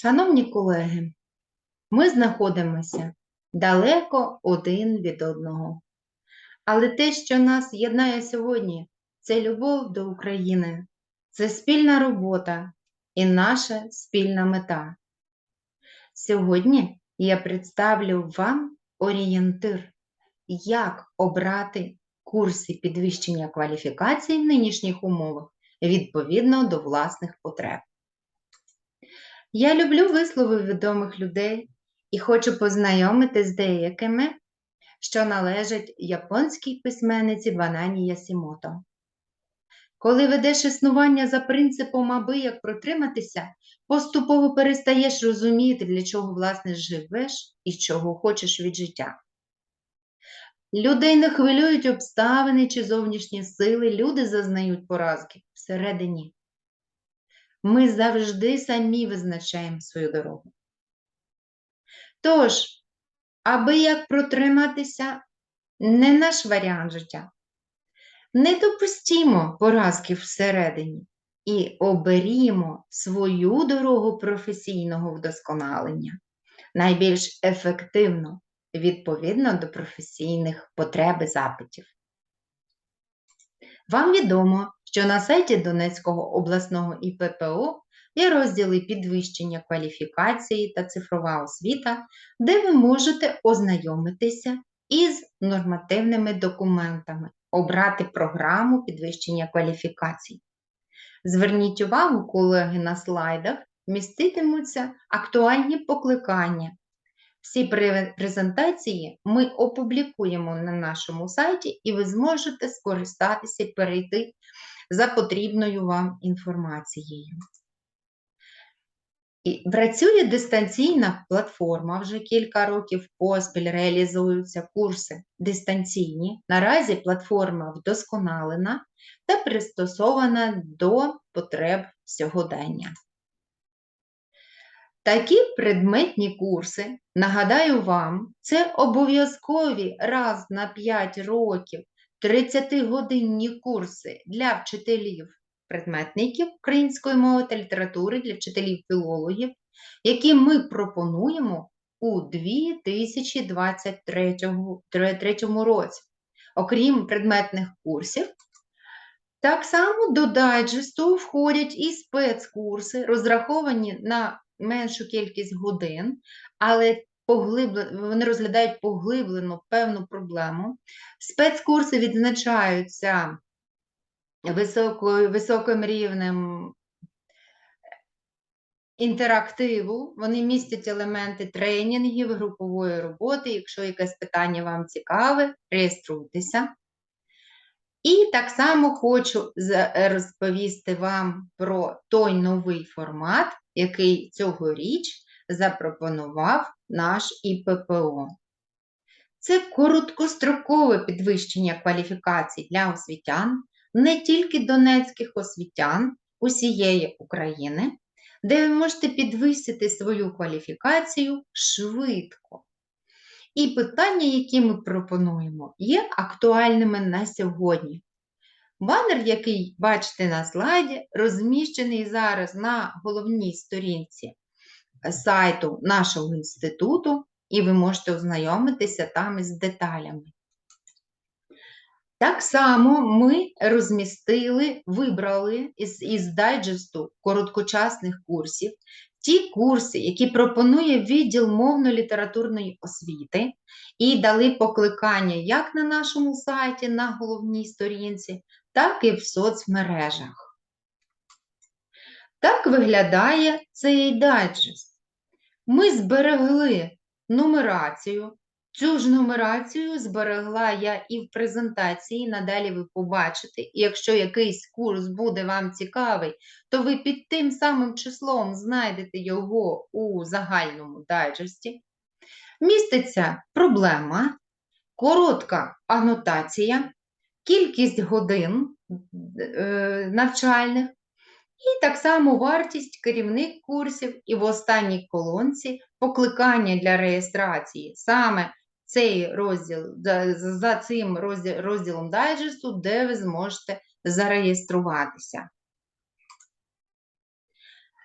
Шановні колеги, ми знаходимося далеко один від одного. Але те, що нас єднає сьогодні, це любов до України, це спільна робота і наша спільна мета. Сьогодні я представлю вам орієнтир, як обрати курси підвищення кваліфікації в нинішніх умовах відповідно до власних потреб. Я люблю вислови відомих людей і хочу познайомити з деякими, що належать японській письменниці Банані Ясімото. Коли ведеш існування за принципом аби як протриматися, поступово перестаєш розуміти, для чого власне живеш і чого хочеш від життя. Людей не хвилюють обставини чи зовнішні сили, люди зазнають поразки всередині. Ми завжди самі визначаємо свою дорогу. Тож, аби як протриматися, не наш варіант життя. Не допустімо поразки всередині і оберімо свою дорогу професійного вдосконалення найбільш ефективно, відповідно до професійних потреб і запитів. Вам відомо, що на сайті Донецького обласного ІППО є розділи підвищення кваліфікації та цифрова освіта, де ви можете ознайомитися із нормативними документами, обрати програму підвищення кваліфікацій. Зверніть увагу, колеги, на слайдах міститимуться актуальні покликання. Всі презентації ми опублікуємо на нашому сайті, і ви зможете скористатися перейти за потрібною вам інформацією. І працює дистанційна платформа, вже кілька років поспіль реалізуються курси дистанційні. Наразі платформа вдосконалена та пристосована до потреб сьогодення. Такі предметні курси, нагадаю вам, це обов'язкові раз на 5 років 30-годинні курси для вчителів предметників української мови та літератури, для вчителів філологів, які ми пропонуємо у 2023 році. Окрім предметних курсів, так само до дайджесту входять і спецкурси, розраховані на меншу кількість годин, але поглибле- вони розглядають поглиблено певну проблему. Спецкурси відзначаються високою, високим рівнем інтерактиву, вони містять елементи тренінгів, групової роботи. Якщо якесь питання вам цікаве, реєструйтеся. І так само хочу розповісти вам про той новий формат, який цьогоріч запропонував наш ІППО. Це короткострокове підвищення кваліфікацій для освітян, не тільки донецьких освітян, усієї України, де ви можете підвисити свою кваліфікацію швидко. І питання, які ми пропонуємо, є актуальними на сьогодні. Банер, який бачите на слайді, розміщений зараз на головній сторінці сайту нашого інституту, і ви можете ознайомитися там із деталями. Так само ми розмістили, вибрали із, із дайджесту короткочасних курсів ті курси, які пропонує відділ мовно-літературної освіти, і дали покликання як на нашому сайті, на головній сторінці, так і в соцмережах. Так виглядає цей дайджест. Ми зберегли нумерацію. Цю ж нумерацію зберегла я і в презентації, надалі ви побачите. І якщо якийсь курс буде вам цікавий, то ви під тим самим числом знайдете його у загальному дайджесті. Міститься проблема, коротка анотація, кількість годин е, навчальних, і так само вартість керівник курсів і в останній колонці покликання для реєстрації саме цей розділ за, цим розділ, розділом дайджесту, де ви зможете зареєструватися.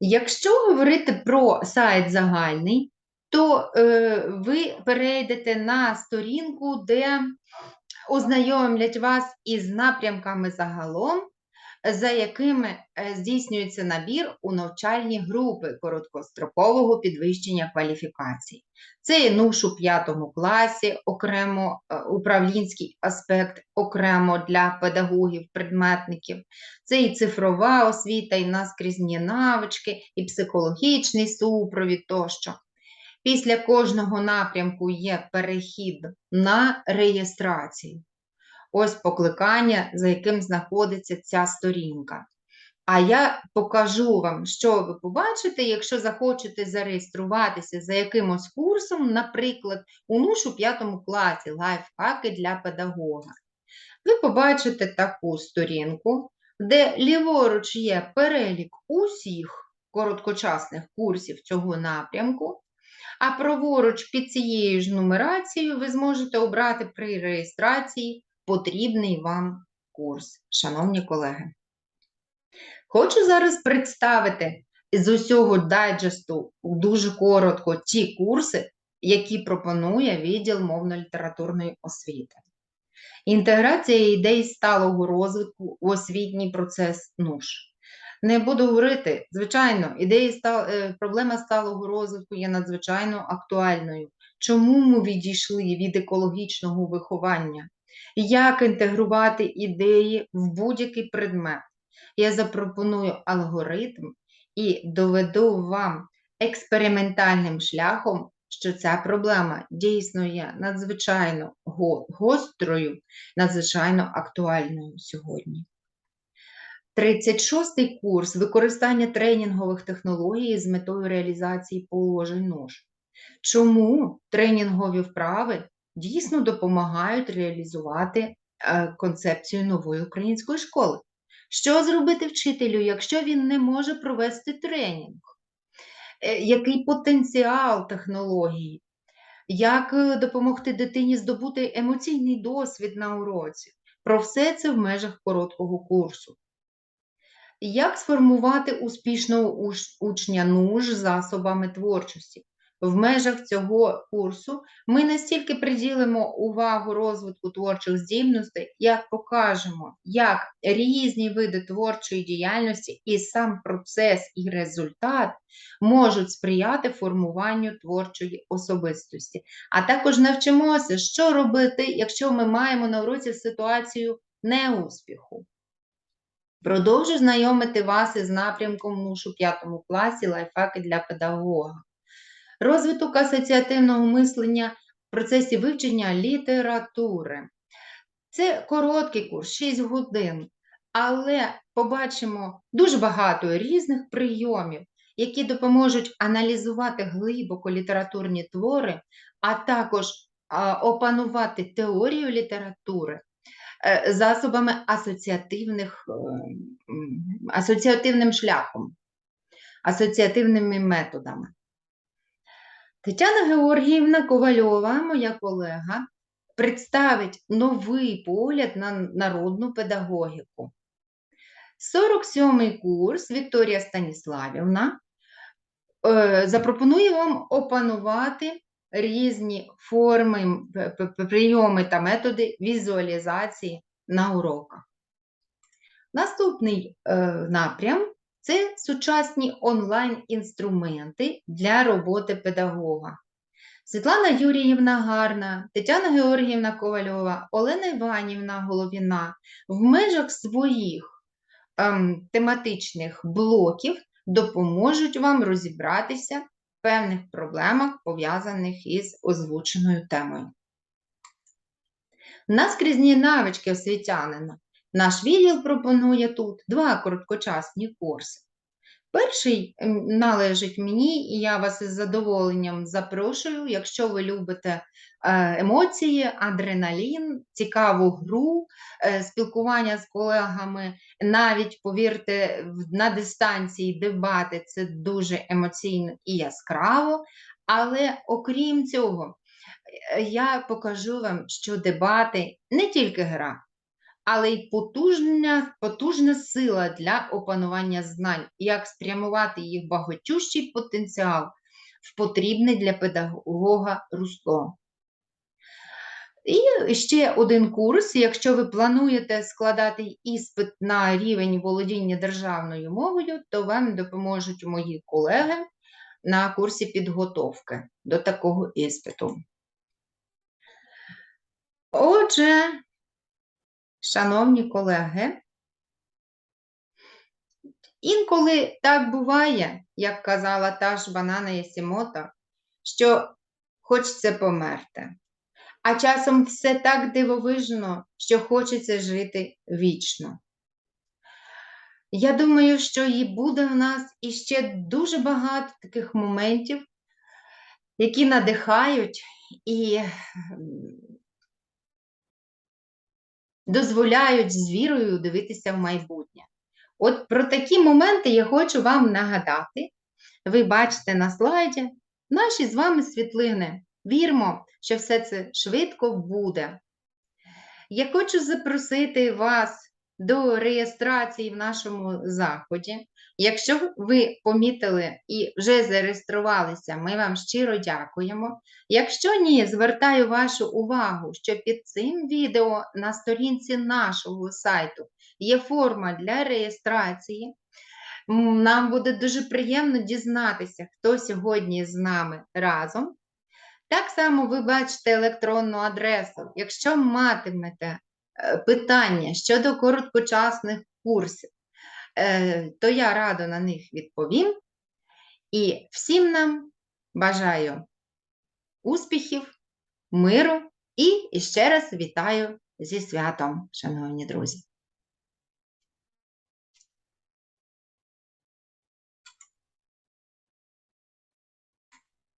Якщо говорити про сайт загальний, то е, ви перейдете на сторінку, де ознайомлять вас із напрямками загалом, за якими е, здійснюється набір у навчальні групи короткострокового підвищення кваліфікацій. Це НУШ у п'ятому класі, окремо е, управлінський аспект, окремо для педагогів, предметників, це і цифрова освіта, і наскрізні навички, і психологічний супровід тощо. Після кожного напрямку є перехід на реєстрацію. Ось покликання, за яким знаходиться ця сторінка. А я покажу вам, що ви побачите, якщо захочете зареєструватися за якимось курсом, наприклад, у НУШ у 5 класі лайфхаки для педагога. Ви побачите таку сторінку, де ліворуч є перелік усіх короткочасних курсів цього напрямку, а праворуч під цією ж нумерацією ви зможете обрати при реєстрації потрібний вам курс, шановні колеги. Хочу зараз представити з усього дайджесту дуже коротко ті курси, які пропонує відділ мовно-літературної освіти. Інтеграція ідей сталого розвитку у освітній процес НУШ. Не буду говорити, звичайно, ідеї е, проблема сталого розвитку є надзвичайно актуальною. Чому ми відійшли від екологічного виховання? Як інтегрувати ідеї в будь-який предмет? Я запропоную алгоритм і доведу вам експериментальним шляхом, що ця проблема дійсно є надзвичайно гострою, надзвичайно актуальною сьогодні. 36-й курс використання тренінгових технологій з метою реалізації положень нож. Чому тренінгові вправи дійсно допомагають реалізувати е, концепцію нової української школи? Що зробити вчителю, якщо він не може провести тренінг? Е, який потенціал технології? Як е, допомогти дитині здобути емоційний досвід на уроці? Про все це в межах короткого курсу. Як сформувати успішного учня нуж засобами творчості? В межах цього курсу ми настільки приділимо увагу розвитку творчих здібностей, як покажемо, як різні види творчої діяльності і сам процес і результат можуть сприяти формуванню творчої особистості. А також навчимося, що робити, якщо ми маємо на уроці ситуацію неуспіху. Продовжу знайомити вас із напрямком НУШ у 5 класі лайфхаки для педагога. Розвиток асоціативного мислення в процесі вивчення літератури. Це короткий курс, 6 годин, але побачимо дуже багато різних прийомів, які допоможуть аналізувати глибоко літературні твори, а також опанувати теорію літератури. Е, засобами асоціативних, е, асоціативним шляхом, асоціативними методами. Тетяна Георгіївна Ковальова, моя колега, представить новий погляд на народну педагогіку. 47-й курс Вікторія Станіславівна е, запропонує вам опанувати різні форми, прийоми та методи візуалізації на уроках. Наступний е, напрям це сучасні онлайн-інструменти для роботи педагога. Світлана Юріївна Гарна, Тетяна Георгіївна Ковальова, Олена Іванівна Головіна в межах своїх ем, тематичних блоків допоможуть вам розібратися в певних проблемах, пов'язаних із озвученою темою. Наскрізні навички освітянина. Наш відділ пропонує тут два короткочасні курси. Перший належить мені, і я вас із задоволенням запрошую, якщо ви любите е, емоції, адреналін, цікаву гру, е, спілкування з колегами, навіть, повірте, на дистанції дебати це дуже емоційно і яскраво. Але окрім цього, е, я покажу вам, що дебати не тільки гра, але й потужна, потужна сила для опанування знань, як спрямувати їх багатющий потенціал в потрібне для педагога русло. І ще один курс, якщо ви плануєте складати іспит на рівень володіння державною мовою, то вам допоможуть мої колеги на курсі підготовки до такого іспиту. Отже, шановні колеги, інколи так буває, як казала та ж Банана Ясімота, що хочеться померти. А часом все так дивовижно, що хочеться жити вічно. Я думаю, що і буде в нас іще дуже багато таких моментів, які надихають і дозволяють з вірою дивитися в майбутнє. От про такі моменти я хочу вам нагадати. Ви бачите на слайді наші з вами світлини. Вірмо, що все це швидко буде. Я хочу запросити вас до реєстрації в нашому заході. Якщо ви помітили і вже зареєструвалися, ми вам щиро дякуємо. Якщо ні, звертаю вашу увагу, що під цим відео на сторінці нашого сайту є форма для реєстрації. Нам буде дуже приємно дізнатися, хто сьогодні з нами разом. Так само ви бачите електронну адресу. Якщо матимете е, питання щодо короткочасних курсів, то я радо на них відповім. І всім нам бажаю успіхів, миру і ще раз вітаю зі святом, шановні друзі!